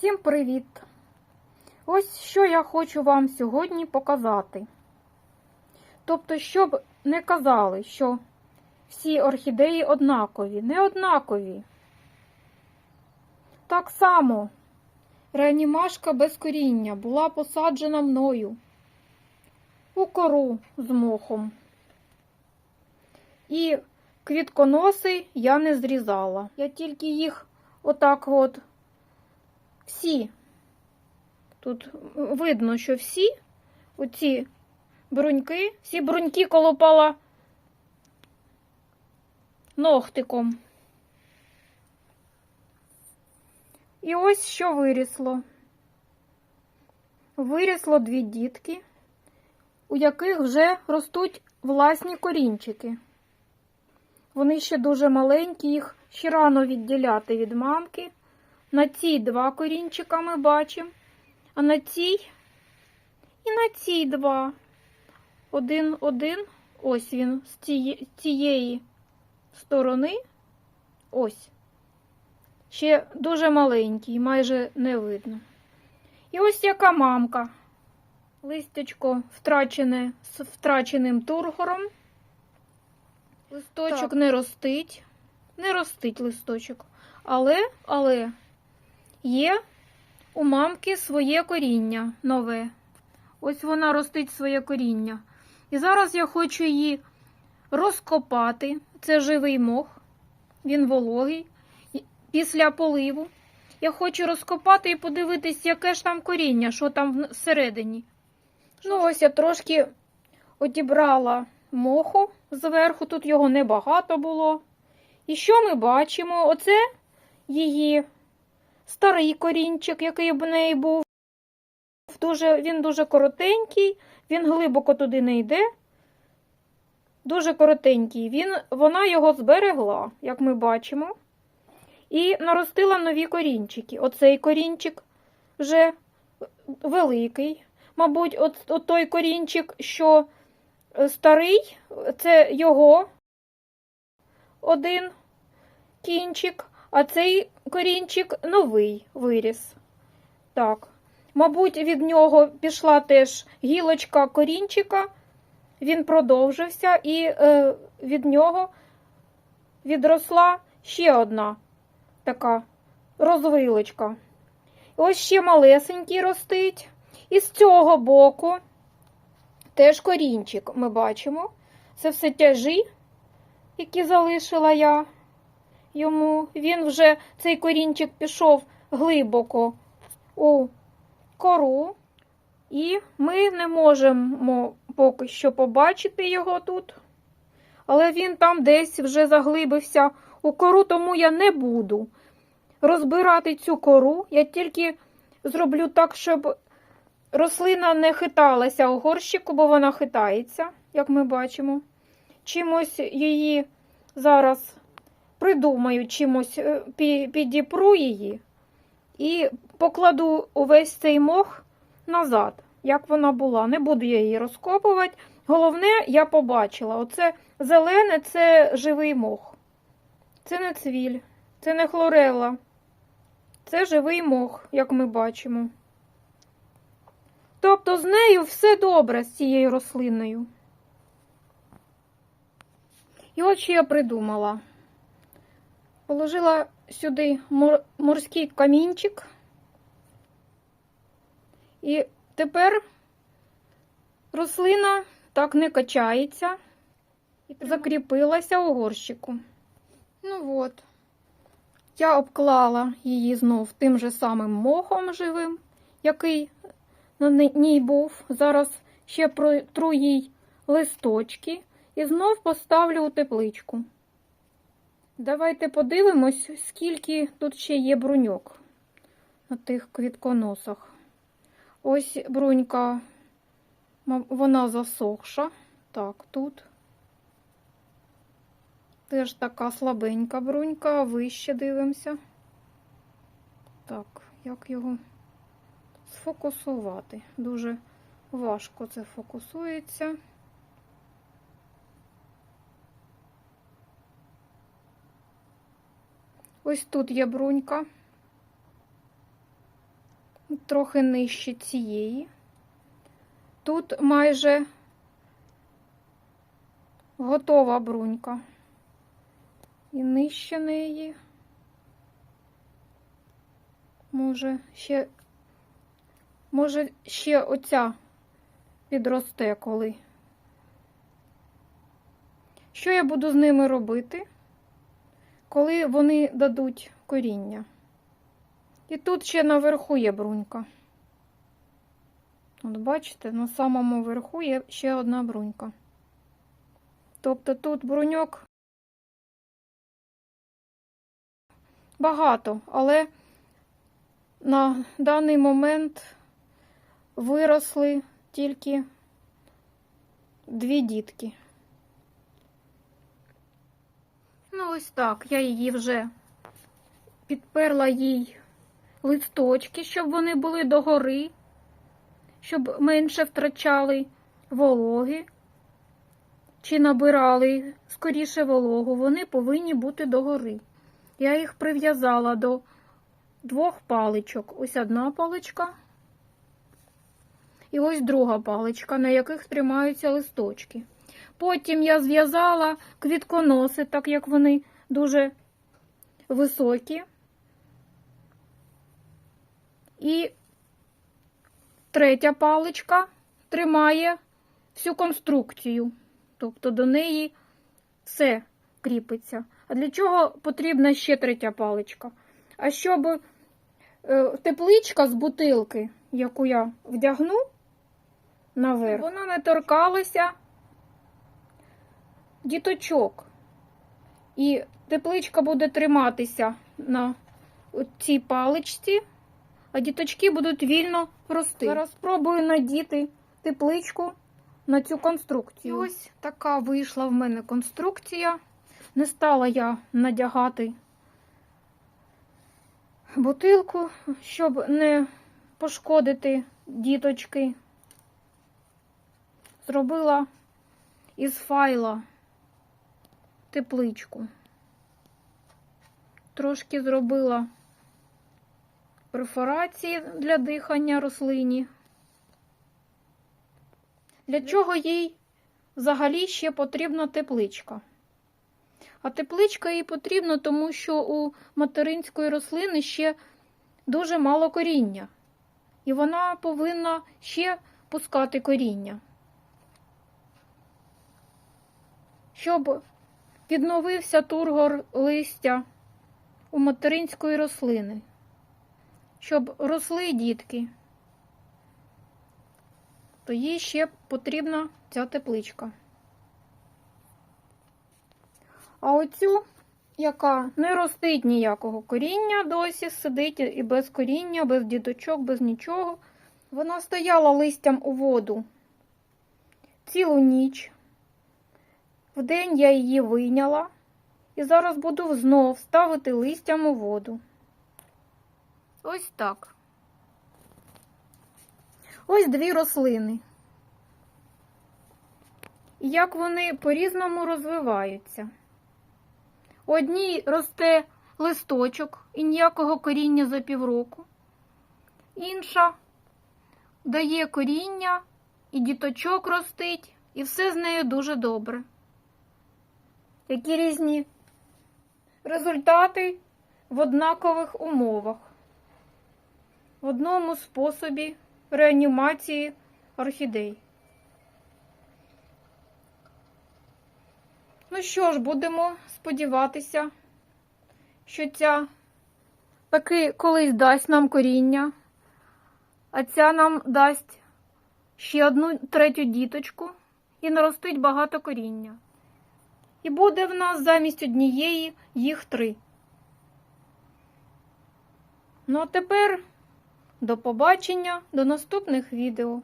Всім привіт! Ось що я хочу вам сьогодні показати. Тобто, щоб не казали, що всі орхідеї однакові, не однакові. Так само реанімашка без коріння була посаджена мною у кору з мохом. І квітконоси я не зрізала. Я тільки їх отак от всі. Тут видно, що всі оці бруньки, всі бруньки колопала ногтиком. І ось що вирісло. Вирісло дві дітки, у яких вже ростуть власні корінчики. Вони ще дуже маленькі, їх ще рано відділяти від мамки. На цій два корінчика ми бачимо, а на цій і на цій два. Один, один, ось він з цієї, сторони. Ось. Ще дуже маленький, майже не видно. І ось яка мамка. Листячко втрачене з втраченим тургором. Листочок Так. не ростить. Не ростить листочок. Але, але є у мамки своє коріння нове. Ось вона ростить своє коріння. І зараз я хочу її розкопати. Це живий мох, він вологий. Після поливу. Я хочу розкопати і подивитись, яке ж там коріння, що там всередині. Ну, ось я трошки одібрала моху зверху, тут його небагато було. І що ми бачимо? Оце її старий корінчик, який в неї був. Дуже, він дуже коротенький, він глибоко туди не йде. Дуже коротенький. Він, вона його зберегла, як ми бачимо. І наростила нові корінчики. Оцей корінчик вже великий. Мабуть, от, от той корінчик, що е, старий, це його один кінчик, а цей корінчик новий виріс. Так. Мабуть, від нього пішла теж гілочка корінчика, він продовжився, і е, від нього відросла ще одна така розвилочка. Ось ще малесенький ростить. І з цього боку теж корінчик ми бачимо. Це все тяжі, які залишила я йому. Він вже, цей корінчик пішов глибоко у кору, і ми не можемо поки що побачити його тут. Але він там десь вже заглибився у кору, тому я не буду розбирати цю кору. Я тільки зроблю так, щоб рослина не хиталася у горщику, бо вона хитається, як ми бачимо. Чимось її зараз придумаю, чимось е, пі- підіпру її і покладу увесь цей мох назад, як вона була. Не буду я її розкопувати. Головне, я побачила: оце зелене це живий мох. Це не цвіль, це не хлорелла. Це живий мох, як ми бачимо. Тобто з нею все добре, з цією рослиною. І от що я придумала. Положила сюди мор- морський камінчик. І тепер рослина так не качається і закріпилася у горщику. Ну от. Я обклала її знов тим же самим мохом живим, який на ній був. Зараз ще протру їй листочки і знов поставлю у тепличку. Давайте подивимось, скільки тут ще є бруньок на тих квітконосах. Ось брунька, вона засохша. Так, тут. Теж така слабенька брунька, вище дивимося. Так, як його сфокусувати? Дуже важко це фокусується. Ось тут є брунька. трохи нижче цієї. Тут майже готова брунька. І нижче неї. Може, ще, може, ще оця підросте коли. Що я буду з ними робити, коли вони дадуть коріння? І тут ще наверху є брунька. От бачите, на самому верху є ще одна брунька. Тобто тут бруньок багато, але на даний момент виросли тільки дві дітки. Ну, ось так. Я її вже підперла їй листочки, щоб вони були догори, щоб менше втрачали вологи чи набирали скоріше вологу. Вони повинні бути догори. Я їх прив'язала до двох паличок. Ось одна паличка. І ось друга паличка, на яких тримаються листочки. Потім я зв'язала квітконоси, так як вони дуже високі. І третя паличка тримає всю конструкцію, тобто до неї все кріпиться. А для чого потрібна ще третя паличка? А щоб е, тепличка з бутилки, яку я вдягну наверх, вона не торкалася діточок. І тепличка буде триматися на цій паличці, а діточки будуть вільно рости. Зараз спробую надіти тепличку на цю конструкцію. І ось така вийшла в мене конструкція. Не стала я надягати бутилку, щоб не пошкодити діточки. Зробила із файла тепличку. Трошки зробила перфорації для дихання рослині. Для чого їй взагалі ще потрібна тепличка? А тепличка їй потрібна, тому що у материнської рослини ще дуже мало коріння. І вона повинна ще пускати коріння. Щоб відновився тургор листя у материнської рослини, щоб росли дітки, то їй ще потрібна ця тепличка. А оцю, яка не ростить ніякого коріння, досі сидить і без коріння, без діточок, без нічого. Вона стояла листям у воду цілу ніч. Вдень я її вийняла і зараз буду знов ставити листям у воду. Ось так. Ось дві рослини. І як вони по-різному розвиваються. Одній росте листочок і ніякого коріння за півроку. Інша дає коріння, і діточок ростить, і все з нею дуже добре. Які різні результати в однакових умовах, в одному способі реанімації орхідей. Ну що ж, будемо сподіватися, що ця таки колись дасть нам коріння, а ця нам дасть ще одну третю діточку і наростить багато коріння. І буде в нас замість однієї їх три. Ну а тепер до побачення, до наступних відео.